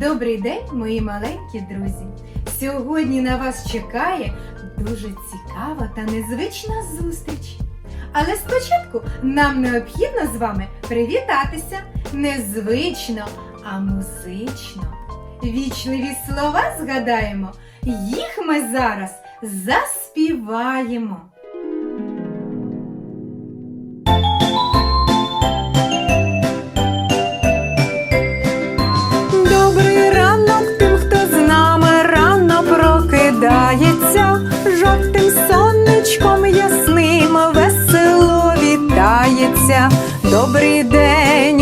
Добрий день, мої маленькі друзі! Сьогодні на вас чекає дуже цікава та незвична зустріч. Але спочатку нам необхідно з вами привітатися незвично, а музично. Вічливі слова згадаємо, їх ми зараз заспіваємо. Прокидається, жовтим сонечком ясним весело вітається. Добрий день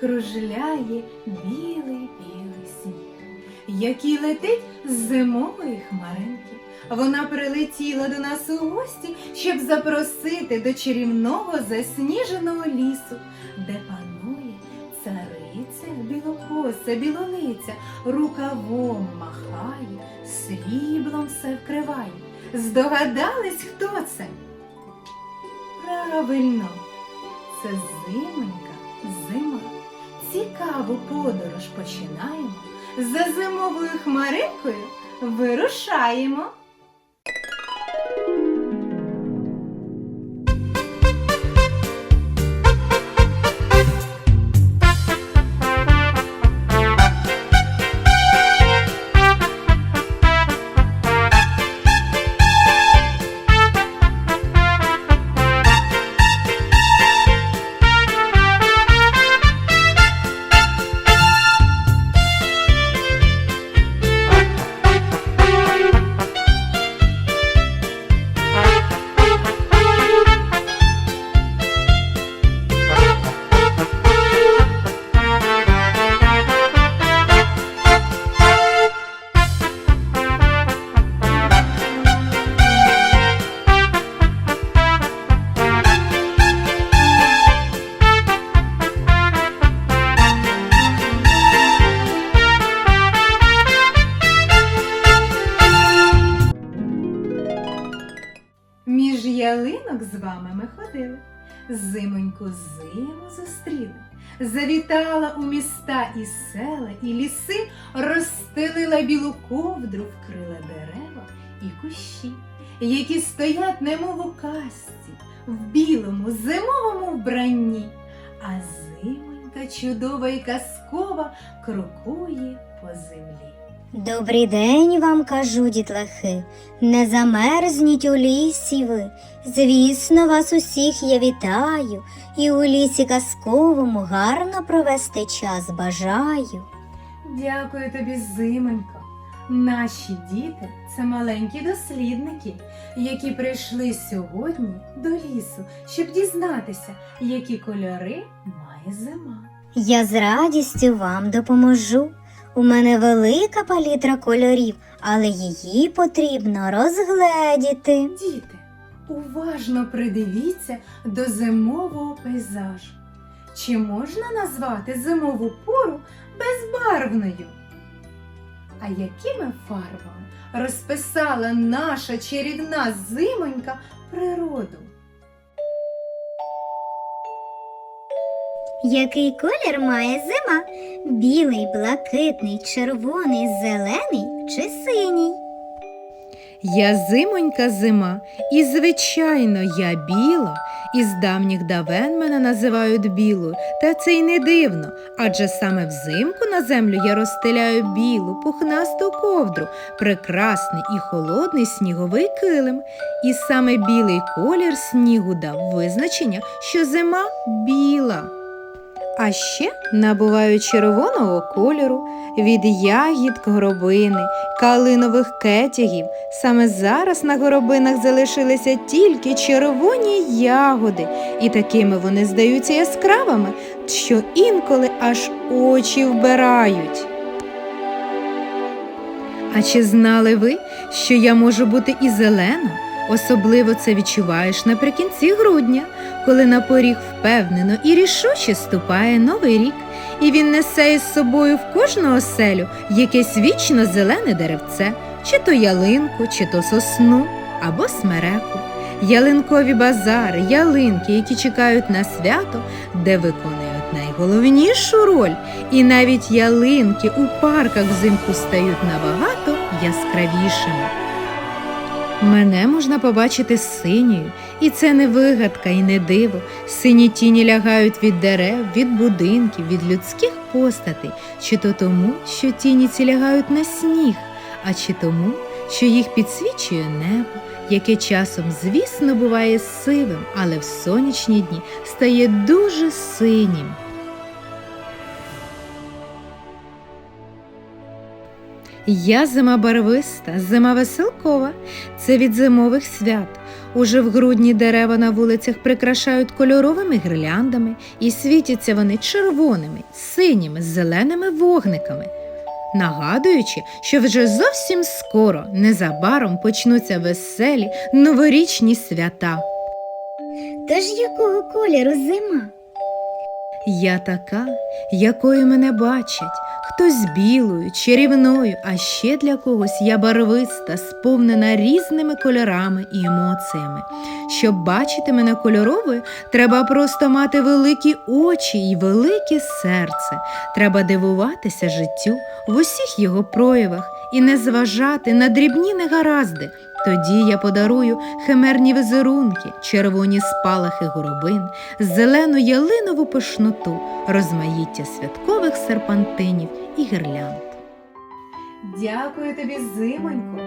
кружляє білий-білий сніг, який летить з зимової хмаринки. Вона прилетіла до нас у гості, щоб запросити до чарівного засніженого лісу, де панує цариця білокоса, білолиця, рукавом махає, сріблом все вкриває. Здогадались, хто це? Правильно, це зимонька, зима. Цікаву подорож починаємо. За зимовою хмаринкою вирушаємо. Ялинок з вами ми ходили, зимоньку зиму зустріли. Завітала у міста і села, і ліси, розстелила білу ковдру, вкрила дерева і кущі, які стоять, немов у казці, в білому зимовому вбранні. А зимонька чудова і казкова крокує по землі. Добрий день вам кажу, дітлахи, не замерзніть у лісі ви. Звісно, вас усіх я вітаю, і у лісі казковому гарно провести час бажаю. Дякую тобі, зимонько. Наші діти це маленькі дослідники, які прийшли сьогодні до лісу, щоб дізнатися, які кольори має зима. Я з радістю вам допоможу. У мене велика палітра кольорів, але її потрібно розгледіти. Діти, уважно придивіться до зимового пейзажу. Чи можна назвати зимову пору безбарвною? А якими фарбами розписала наша чарівна зимонька природу? Який колір має зима? Білий, блакитний, червоний, зелений чи синій? Я зимонька зима, і звичайно я біла, Із давніх давен мене називають білою, та це й не дивно, адже саме взимку на землю я розстеляю білу, пухнасту ковдру, прекрасний і холодний сніговий килим. І саме білий колір снігу дав визначення, що зима біла. А ще набувають червоного кольору від ягід горобини, калинових кетягів. Саме зараз на горобинах залишилися тільки червоні ягоди, і такими вони здаються яскравими, що інколи аж очі вбирають. А чи знали ви, що я можу бути і зелено? Особливо це відчуваєш наприкінці грудня, коли на поріг впевнено і рішуче ступає новий рік, і він несе із собою в кожну оселю якесь вічно зелене деревце, чи то ялинку, чи то сосну, або смереку. Ялинкові базари, ялинки, які чекають на свято, де виконують найголовнішу роль, і навіть ялинки у парках взимку стають набагато яскравішими. Мене можна побачити синьою, і це не вигадка і не диво. Сині тіні лягають від дерев, від будинків, від людських постатей, чи то тому, що тіні ці лягають на сніг, а чи тому, що їх підсвічує небо, яке часом, звісно, буває сивим, але в сонячні дні стає дуже синім. Я зима барвиста, зима веселкова. Це від зимових свят. Уже в грудні дерева на вулицях прикрашають кольоровими гірляндами і світяться вони червоними, синіми, зеленими вогниками, нагадуючи, що вже зовсім скоро, незабаром почнуться веселі новорічні свята. Тож якого кольору зима? Я така, якою мене бачать, хтось білою, чарівною, а ще для когось я барвиста, сповнена різними кольорами і емоціями. Щоб бачити мене кольоровою, треба просто мати великі очі і велике серце. Треба дивуватися життю в усіх його проявах і не зважати на дрібні негаразди. Тоді я подарую химерні візерунки, червоні спалахи горобин, зелену ялинову пишноту, розмаїття святкових серпантинів і гірлянд. Дякую тобі, зимонько.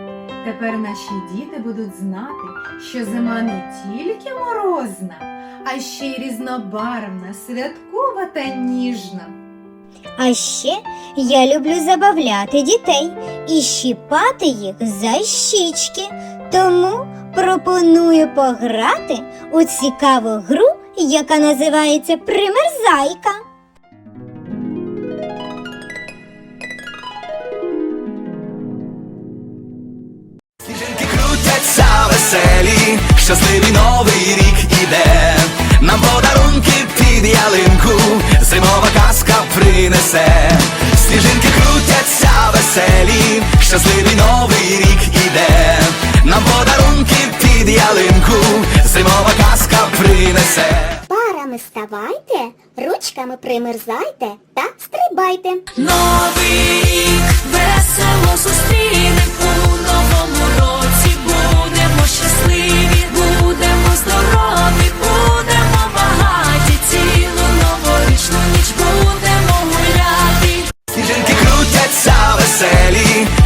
Тепер наші діти будуть знати, що зима не тільки морозна, а ще й різнобарвна, святкова та ніжна. А ще я люблю забавляти дітей і щіпати їх за щічки. Тому пропоную пограти у цікаву гру, яка називається Примерзайка. Сніжинки крутяться веселі, щасливий новий рік іде. Нам подарунки під ялинку, зимова принесе. Сніжинки крутяться веселі, щасливий новий рік іде. Нам подарунки під ялинку, зимова казка принесе. Парами ставайте, ручками примерзайте та стрибайте. Новий рік весело зустрінем у новому році. Будемо щасливі, будемо здорові, будемо багаті. Цілу новорічну ніч будемо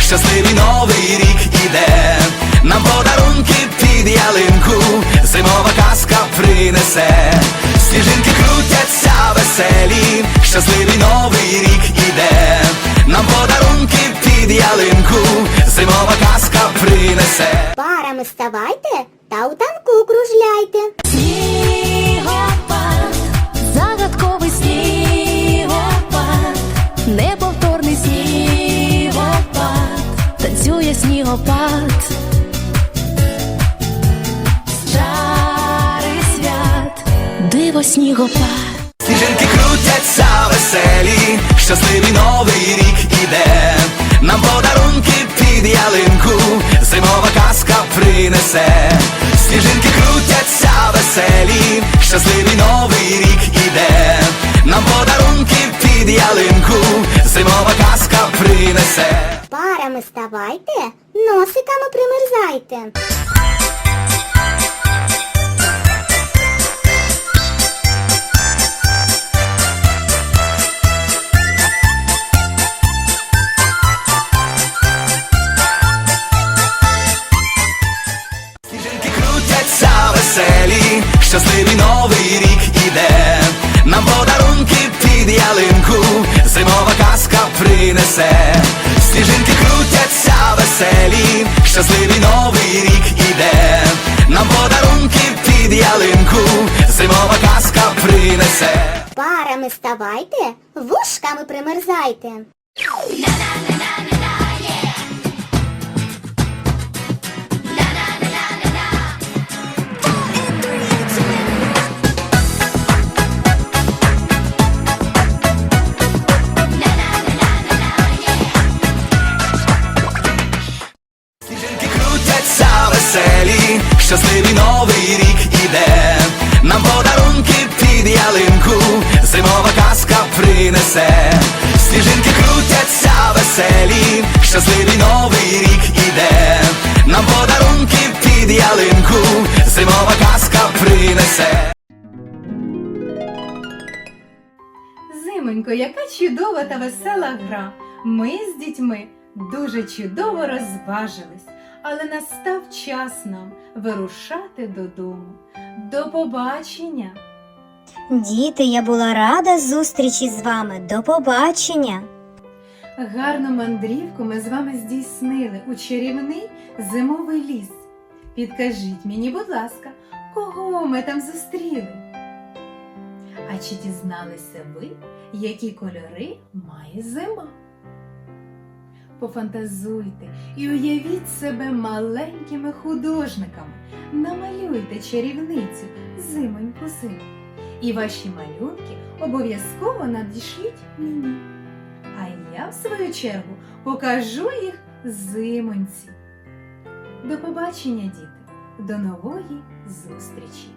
щасливий новий рік іде. Нам подарунки під ялинку, зимова казка принесе. Сніжинки крутяться веселі, щасливий новий рік іде. Нам подарунки під ялинку, зимова казка принесе. Парами ставайте та у танку снігопад. Сніжинки крутяться веселі, щасливий новий рік іде. Нам подарунки під ялинку, зимова казка принесе. Сніжинки крутяться веселі, щасливий новий рік іде. Нам подарунки під ялинку, зимова казка принесе. Парами ставайте, носиками примерзайте. Щасливий новий рік іде, нам подарунки під ялинку, зимова казка принесе. Парами ставайте, вушками примерзайте. Щасливий новий рік іде, нам подарунки під ялинку, зимова казка принесе. Зимонько, яка чудова та весела гра. Ми з дітьми дуже чудово розважились, але настав час нам вирушати додому. До побачення! Діти, я була рада зустрічі з вами. До побачення. Гарну мандрівку ми з вами здійснили у чарівний зимовий ліс. Підкажіть мені, будь ласка, кого ми там зустріли? А чи дізналися ви, які кольори має зима? Пофантазуйте і уявіть себе маленькими художниками. Намалюйте чарівницю зимоньку зиму. І ваші малюнки обов'язково надішліть мені. Я, в свою чергу, покажу їх зимонці. До побачення, діти! До нової зустрічі!